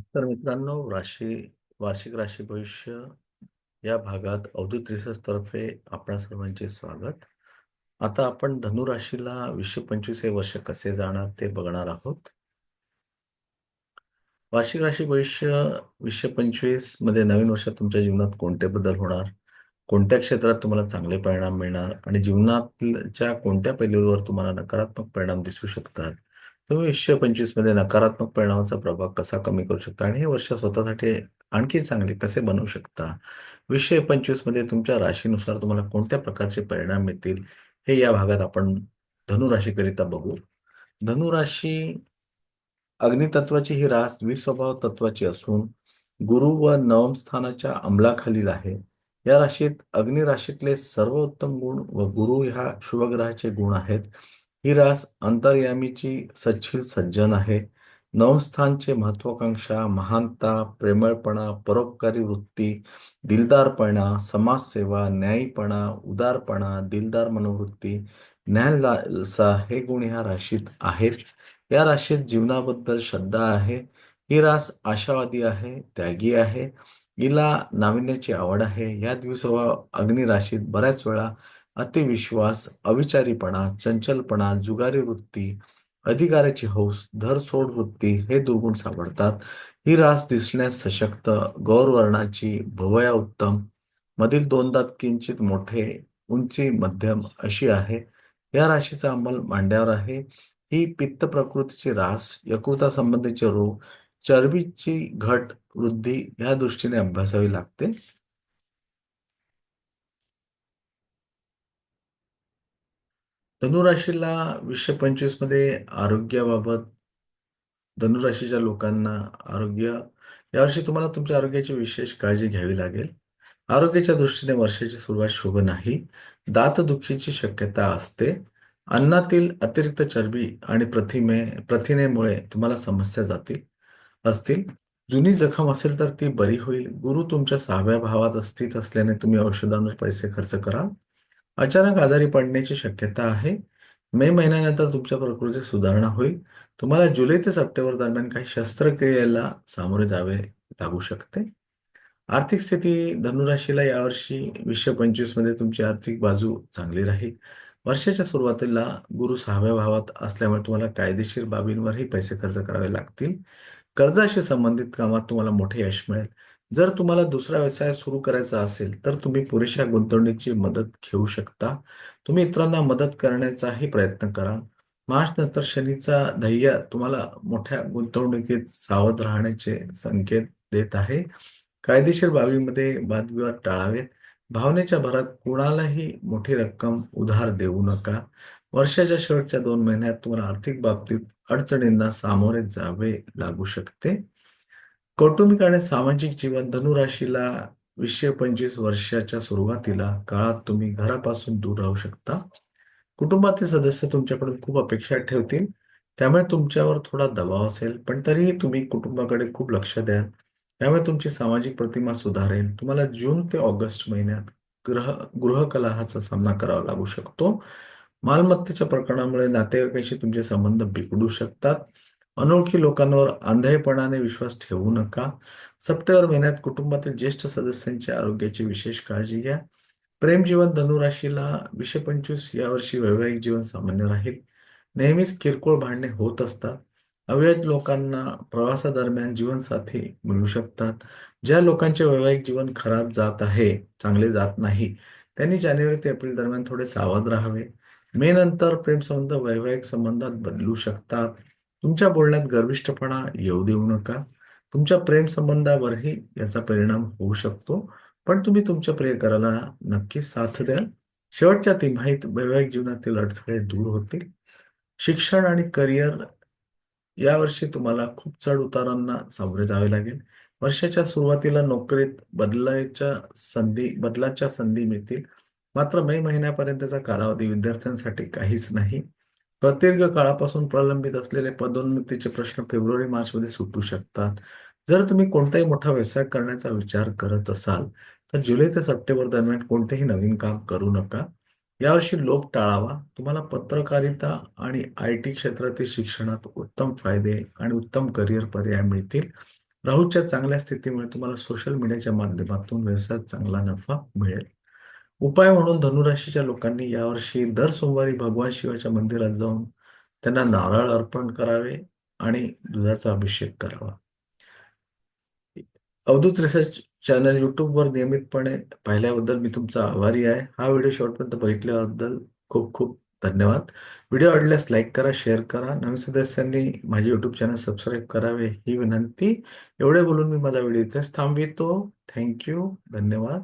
तर मित्रांनो, राशी वार्षिक राशी भविष्य या भागात अवधूत रिसर्च तर्फे आपणा सर्वांचे स्वागत. आता आपण धनु राशीला 2025 हे वर्ष कसे जाणार ते बघणार आहोत. वार्षिक राशी भविष्य 2025 मध्ये नवीन वर्षात तुमच्या जीवनात कोणते बदल होणार? कोणत्या क्षेत्रात तुम्हाला चांगले परिणाम मिळणार आणि जीवनातल्या कोणत्या पैलूवर तुम्हाला नकारात्मक परिणाम दिसू शकतात? तुम्ही 2025 मध्ये नकारात्मक परिणामाचा प्रभाव कसा कमी करू शकता आणि हे वर्ष स्वतःसाठी आणखी चांगले कसे बनवू शकता? 2025 मध्ये तुमच्या राशीनुसार तुम्हाला कोणत्या प्रकारचे परिणाम मिळतील, हे या भागात आपण धनुराशीकरिता बघू. धनुराशी अग्नितत्वाची ही रास द्विस्वभाव तत्वाची असून गुरु व नवम स्थानाच्या अंमलाखालील आहे. या राशीत अग्निराशीतले सर्वोत्तम गुण व गुरु ह्या शुभग्रहाचे गुण आहेत. ही रास अंतर्यामीची सच्छिल सज्जन आहे. नवमस्थानचे महत्वाकांक्षा, महानता, प्रेमळपणा, परोपकारी वृत्ती, दिलदारपणा, समाजसेवा, न्यायीपणा, उदारपणा, दिलदार मनोवृत्ती, न्यायलालसा हे गुण ह्या राशीत आहेत. या राशीत जीवनाबद्दल श्रद्धा आहे. ही रास आशावादी आहे, त्यागी आहे. हिला नाविन्याची आवड आहे. या दिवसा अग्निराशीत बऱ्याच वेळा अतिविश्वास, अविचारीपणा, चंचलपणा, जुगारी वृत्ती, अधिकाराची हौस, धरसोड वृत्ती हे दुर्गुण सापडतात. ही रास दिसण्यास सशक्त, गौरवर्णाची, भवया उत्तम, मधील दोन दात किंचित मोठे, उंची मध्यम अशी आहे. या राशीचा अंमल मांड्यावर आहे. ही पित्त प्रकृतीची रास, यकृता संबंधीचे रोग, चरबीची घट, वृद्धी या दृष्टीने अभ्यासावी लागते. धनुराशीला 2025 मध्ये आरोग्याबाबत धनुराशीच्या लोकांना आरोग्य यावर्षी तुम्हाला तुमच्या आरोग्याची विशेष काळजी घ्यावी लागेल. आरोग्याच्या दृष्टीने वर्षाची सुरुवात शुभ नाही. दातदुखीची शक्यता असते. अन्नातील अतिरिक्त चरबी आणि प्रथिमे प्रथिनेमुळे तुम्हाला समस्या जातील असतील. जुनी जखम असेल तर ती बरी होईल. गुरु तुमच्या सहाव्या भावात स्थित असल्याने तुम्ही औषधांवर पैसे खर्च कराल. अचानक आजारी पडण्याची शक्यता आहे. मे महिन्यानंतर तुमच्या प्रकृतीत सुधारणा होईल. तुम्हाला जुलै ते सप्टेंबर दरम्यान काही शस्त्रक्रियेला सामोरे जावे लागू शकते. आर्थिक स्थिती धनुराशीला यावर्षी 2025 मध्ये तुमची आर्थिक बाजू चांगली राहील. वर्षाच्या सुरुवातीला गुरु सहाव्या भावात असल्यामुळे तुम्हाला कायदेशीर बाबींवरही पैसे खर्च करावे लागतील. कर्जाशी संबंधित कामात तुम्हाला मोठे यश मिळेल. जर तुम्हाला दुसरा व्यवसाय सुरू करायचा असेल तर तुम्ही पुरेशा गुंतवणुकीची मदत घेऊ शकता. तुम्ही इतरांना मदत करण्याचाही प्रयत्न करा मार्च नंतर शनीचा धैर्य तुम्हाला मोठ्या गुंतवणुकीत सावध राहण्याचे संकेत देत आहे. कायदेशीर बाबीमध्ये वादविवाद टाळावेत. भावनेच्या भरात कुणालाही मोठी रक्कम उधार देऊ नका. वर्षाच्या शेवटच्या दोन महिन्यात तुम्हाला आर्थिक बाबतीत अडचणींना सामोरे जावे लागू शकते. कौटुंबिक आणि सामाजिक जीवन धनुराशीला वीसशे पंचवीस वर्षाच्या सुरुवातीला काळात तुम्ही घरापासून दूर राहू शकता. कुटुंबातील सदस्य तुमच्याकडून खूप अपेक्षा ठेवतील. त्यामुळे तुमच्यावर थोडा दबाव असेल. पण तरीही तुम्ही कुटुंबाकडे खूप लक्ष द्याल. त्यामुळे तुमची सामाजिक प्रतिमा सुधारेल. तुम्हाला जून ते ऑगस्ट महिन्यात ग्रह गृहकलहाचा सामना करावा लागू शकतो. मालमत्तेच्या प्रकरणामुळे नातेवाईकांशी तुमचे संबंध बिघडू शकतात. अनोळखी लोकांवर आंधळेपणाने विश्वास ठेवू नका. सप्टेंबर महिन्यात कुटुंबातील ज्येष्ठ सदस्यांच्या आरोग्याची विशेष काळजी घ्या. प्रेमजीवन धनु राशीला 2025 यावर्षी वैवाहिक जीवन सामान्य राहील. नेहमीच किरकोळ भांडणे होत असतात. अवैध लोकांना प्रवासादरम्यान जीवनसाथी मिळू शकतात. ज्या लोकांचे वैवाहिक जीवन खराब जात आहे, चांगले जात नाही, त्यांनी जानेवारी ते एप्रिल दरम्यान थोडे सावध राहावे. मे नंतर प्रेमसंबंध वैवाहिक संबंधात बदलू शकतात. तुमच्या बोलण्यात गर्विष्ठपणा येऊ देऊ नका. तुमच्या प्रेमसंबंधावरही याचा परिणाम होऊ शकतो. पण तुम्ही तुमच्या प्रियकराला नक्की साथ द्याल. शेवटच्या तिमाहीत वैवाहिक जीवनातील अडथळे दूर होतील. शिक्षण आणि करिअर यावर्षी तुम्हाला खूप चढ-उतारांना सामोरे जावे लागेल. वर्षाच्या सुरुवातीला नोकरीत बदलाच्या संधी बदलाच्या संधी मिळतील. मात्र मे महिन्यापर्यंतचा कालावधी विद्यार्थ्यांसाठी काहीच नाही. प्रदीर्घ काळापासून प्रलंबित असलेले पदोन्नतीचे प्रश्न फेब्रुवारी-मार्चमध्ये सुटू शकतात. जर तुम्ही कोणताही मोठा व्यवसाय करण्याचा विचार करत असाल तर जुलै ते सप्टेंबर दरम्यान कोणतेही नवीन काम करू नका. यावर्षी लोभ टाळावा. तुम्हाला पत्रकारिता आणि आयटी क्षेत्रातील शिक्षणात उत्तम फायदे आणि उत्तम करिअर पर्याय मिळतील. राहूच्या चांगल्या स्थितीमुळे तुम्हाला सोशल मीडियाच्या माध्यमातून व्यवसायात चांगला नफा मिळेल उपाय म्हणून धनुराशीच्या लोकांनी यावर्षी दर सोमवारी भगवान शिवाच्या मंदिरात जाऊन त्यांना नारळ अर्पण करावे आणि दुधाचा अभिषेक करावा. अवधूत रिसर्च चॅनल यूट्यूबवर नियमितपणे पाहिल्याबद्दल मी तुमचा आभारी आहे. हा व्हिडिओ शेवटपर्यंत बघितल्याबद्दल खूप खूप धन्यवाद. व्हिडिओ आवडल्यास लाईक करा शेअर करा. नवीन सदस्यांनी माझे यूट्यूब चॅनल सबस्क्राईब करावे ही विनंती. एवढे बोलून मी माझा व्हिडिओ इथेच थांबवितो. थँक्यू. धन्यवाद.